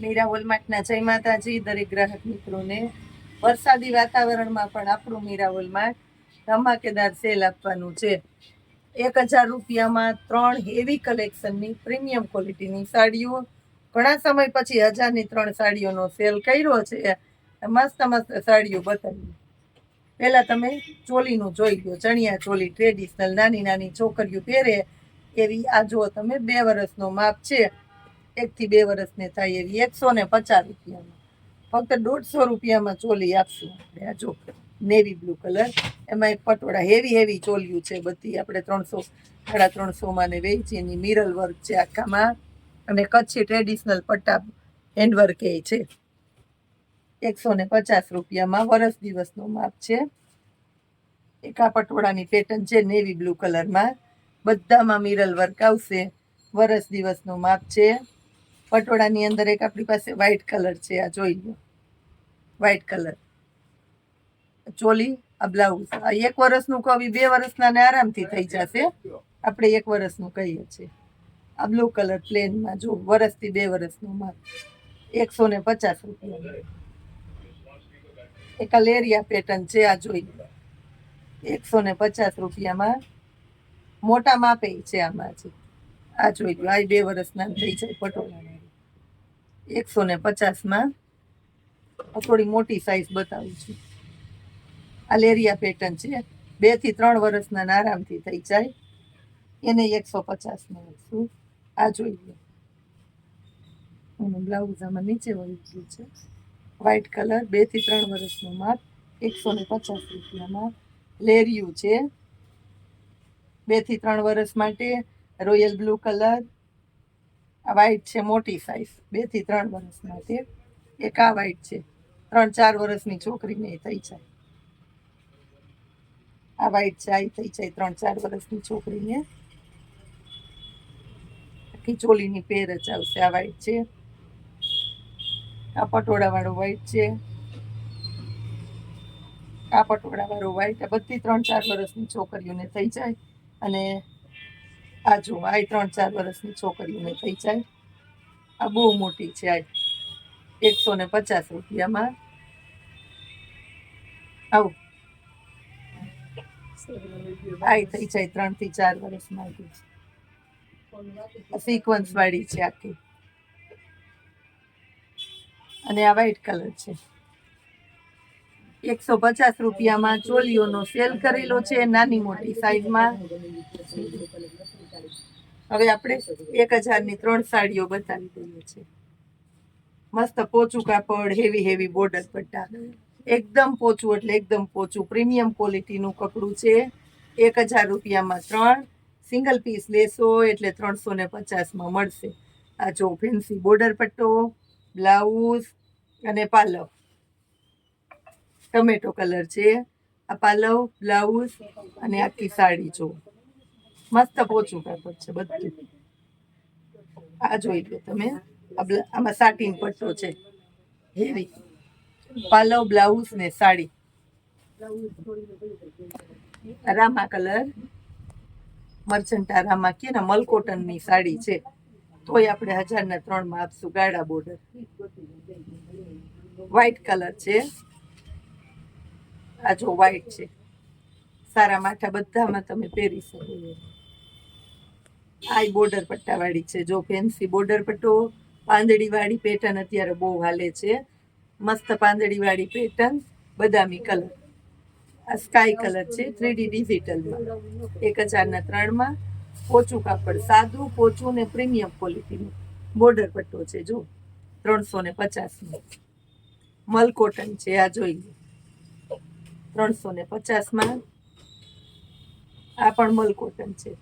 મીરા વોલમાર્ટના જય માતાજી, દરેક ગ્રાહક મિત્રોને. વરસાદી વાતાવરણમાં પણ આપણું મીરા વોલમાર્ટ ધમાકેદાર સેલ આપવાનું છે. એક હજાર રૂપિયામાં ત્રણ હેવી કલેક્શનની પ્રીમિયમ ક્વોલિટીની સાડીઓ. ઘણા સમય પછી હજારની ત્રણ સાડીઓનો સેલ કર્યો છે. મસ્ત મસ્ત સાડીઓ બતાવી. પહેલા તમે ચોલીનું જોઈ લો. ચણિયા ચોલી ટ્રેડિશનલ નાની નાની છોકરીઓ પહેરે એવી આ જુઓ તમે, બે વર્ષનો માપ છે. એકથી બે વર્ષને થાય એવી એકસો ને પચાસ રૂપિયામાં. ફક્ત દોઢસો રૂપિયામાં ચોલી આપશું આપણે આ જો નેવી બ્લુ કલર એમાં એક પટોળા હેવી હેવી ચોલિયું છે બધી. આપણે ત્રણસો, સાડા ત્રણસોમાં ને વેચી એની મિરલ વર્ક છે આખામાં. અને કચ્છી ટ્રેડિશનલ પટ્ટા હેન્ડવર્ક એ છે. એકસો ને પચાસ રૂપિયામાં વરસ દિવસનો માપ છે. એક આ પટોળાની પેટર્ન છે નેવી બ્લુ કલરમાં બધામાં મિરલ વર્ક આવશે. વરસ દિવસનો માપ છે. પટોળાની અંદર એક આપણી પાસે વ્હાઇટ કલર છે, આ જોઈ લો. વ્હાઇટ કલર ચોલી, આ બ્લાઉઝ આ એક વર્ષનું કવિ બે વર્ષના ને આરામથી થઈ જશે. આપણે એક વર્ષનું કહીએ છીએ. આ બ્લુ કલર પ્લેનમાં જો, વર્ષથી બે વર્ષનું માલ એકસો ને પચાસ રૂપિયા એક લેરિયા પેટર્ન છે, આ જોઈ એકસો ને પચાસ રૂપિયામાં મોટા માપે છે આમાં છે આ જોઈ લો, આ બે વર્ષના થઈ જાય પટોળાના. એકસો ને પચાસમાં થોડી મોટી સાઈઝ બતાવું છું. આ લેરિયા પેટર્ન છે. બેથી ત્રણ વર્ષના આરામથી થઈ જાય. એને એકસો પચાસમાં આપશું આ જોઈ લો. એનું બ્લાઉઝ આમાં નીચે વળી છે. વ્હાઇટ કલર બેથી ત્રણ વર્ષનો માપ, એકસો ને પચાસ રૂપિયામાં લેરિયું છે. બેથી ત્રણ વર્ષ માટે રોયલ બ્લુ કલર આ વાઈટ છે, મોટી સાઈઝ બેથી ત્રણ વર્ષના છે. એક આ વાઈટ છે. ત્રણ ચાર વર્ષની છોકરીને એ થઈ જાય. આ વાઈટ છે આ થઈ જાય ત્રણ ચાર વર્ષની છોકરીને. આખી ચોલીની પેર જ આવશે આ વાઈટ છે. આ પટોળાવાળો વાઈટ છે. આ પટોળાવાળો વાઈટ આ બધી ત્રણ ચાર વર્ષની છોકરીઓને થઈ જાય. અને આ જો આ ત્રણ ચાર વર્ષની છોકરીઓને થઈ જાય. આ બહુ મોટી છે આ એકસો ને પચાસ રૂપિયામાં. આવું. આ થઈ જાય ત્રણથી ચાર વર્ષમાં સિક્વન્સ વાળી છે આખી. અને આ વ્હાઈટ કલર છે. એકસો પચાસ રૂપિયામાં ચોલીઓનો સેલ કરેલો છે, નાની મોટી સાઈઝમાં. હવે આપણે એક હજારની ત્રણ સાડીઓ બતાવી દઈએ છીએ. મસ્ત પોચું કાપડ, હેવી હેવી બોર્ડર પટ્ટા. એકદમ પોચું એટલે એકદમ પોચું. પ્રીમિયમ ક્વોલિટીનું કપડું છે. એક હજાર રૂપિયામાં ત્રણ. સિંગલ પીસ લેશો એટલે ત્રણસો ને પચાસમાં મળશે. આ જો ફેન્સી બોર્ડર પટ્ટો, બ્લાઉઝ અને પાલવ ટમેટો કલર છે, આ પાલવ, બ્લાઉઝ અને આખી સાડી જો. મસ્ત પોચું કાપડ છે બધું. આ જોઈ લો તમે. આમાં સાટીન પટ્ટો છે. હેવી પાલવ, બ્લાઉઝ ને સાડી. રામા કલર. મર્ચન્ટા રામા કે ને મલકોટનની સાડી છે. તોય આપણે હજારના ત્રણમાં આપશું ગાડા બોર્ડર. વ્હાઈટ કલર છે. આ જો વ્હાઈટ છે. સારા માથા બધામાં તમે પહેરી શકો. આ બોર્ડર પટ્ટાવાળી છે. જો ફેન્સી બોર્ડર પટ્ટો, પાંદડીવાળી પેટર્ન અત્યારે બહુ હાલે છે. મસ્ત પાંદડીવાળી પેટર્ન બદામી કલર આ સ્કાય કલર છે થ્રીડી ડિજિટલમાં એક હજારના ત્રણમાં પોચું કાપડ, સાદું, પોચું ને પ્રીમિયમ ક્વોલિટીનું બોર્ડર પટ્ટો છે. જો ત્રણસો ને પચાસનું. મલ કોટન છે, આ જોઈ ત્રણસો ને પચાસમાં આ પણ મલ કોટન છે.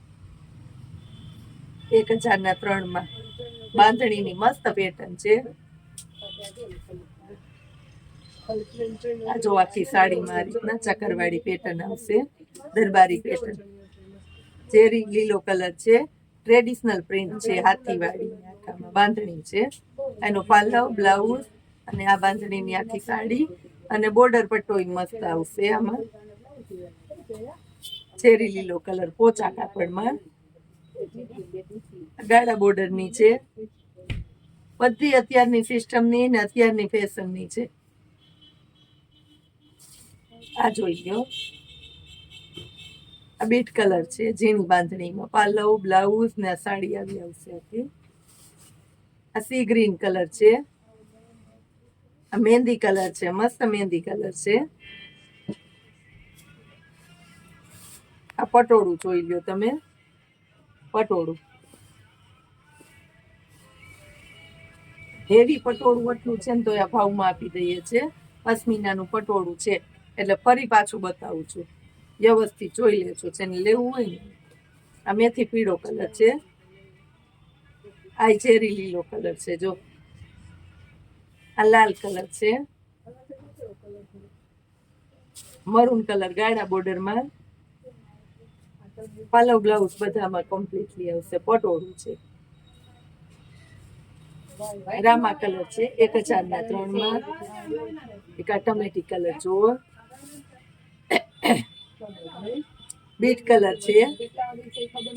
એક હજારના ત્રણમાં બાંધણીની મસ્ત પેટર્ન છે. આ જો આખી સાડીમાં આ રીતના ચકરવાળી પેટર્ન આવશે, દરબારી પેટર્ન ચેરી લીલો કલર છે ટ્રેડિશનલ પ્રિન્ટ છે, હાથીવાળી બાંધણી છે. એનો પાલવ બ્લાઉઝ અને આ બાંધણીની આખી સાડી અને બોર્ડર પટ્ટો મસ્ત આવશે આમાં. ચેરી લીલો કલર પોચા કાપડમાં ગાળા બોર્ડરની છે બધી અત્યારની સિસ્ટમની ને અત્યારની ફેશનની છે. આ જોઈ લો. આ બીટ કલર છે, ઝીણી બાંધણીમાં. પાલવ બ્લાઉઝ ને સાડી આવી આવશે આ સી ગ્રીન કલર છે. મહેંદી કલર છે, મસ્ત મહેંદી કલર છે. આ પટોળું જોઈ લ્યો તમે, પટોળું. હેવી પટોળું એટલું છે ને તો આ ભાવમાં આપી દઈએ છે. પશ્મિનાનું પટોળું છે, એટલે ફરી પાછું બતાવું છું. વ્યવસ્થિત જોઈ લેજો ને લેવું હોય ને. આ મેથી પીળો કલર છે. આ ચેરી લીલો કલર છે, જો. આ લાલ કલર છે. મરૂન કલર ગાળા બોર્ડરમાં. પાલવ બ્લાઉઝ બધામાં કમ્પ્લીટલી આવશે. પટોળું છે. રામા કલર છે. એક હજાર ના ત્રણમાં. એક આ ટમેટી કલર જુઓ. બીટ કલર છે.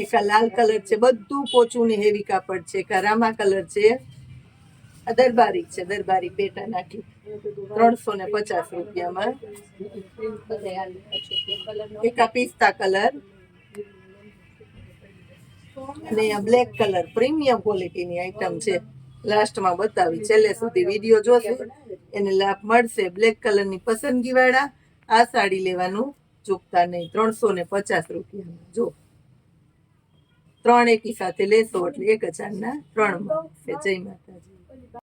એક આ લાલ કલર છે. બધું પોચું ને હેવી કાપડ છે. એક રામા કલર છે. દરબારી છે, દરબારી પેટા નાખી. ત્રણસો ને પચાસ રૂપિયામાં. એક આ પિસ્તા કલર. અને આ બ્લેક કલર, પ્રીમિયમ ક્વોલિટીની આઈટમ છે. લાસ્ટમાં બતાવી, છેલ્લે સુધી વીડિયો જોશે. એને લાભ મળશે બ્લેક કલરની પસંદગી વાળા. આ સાડી લેવાનું ચૂકતા નહીં. ત્રણસો ને પચાસ રૂપિયામાં. જો. ત્રણ એકી સાથે લેશો એટલે એક હજારના ત્રણ જય માતાજી.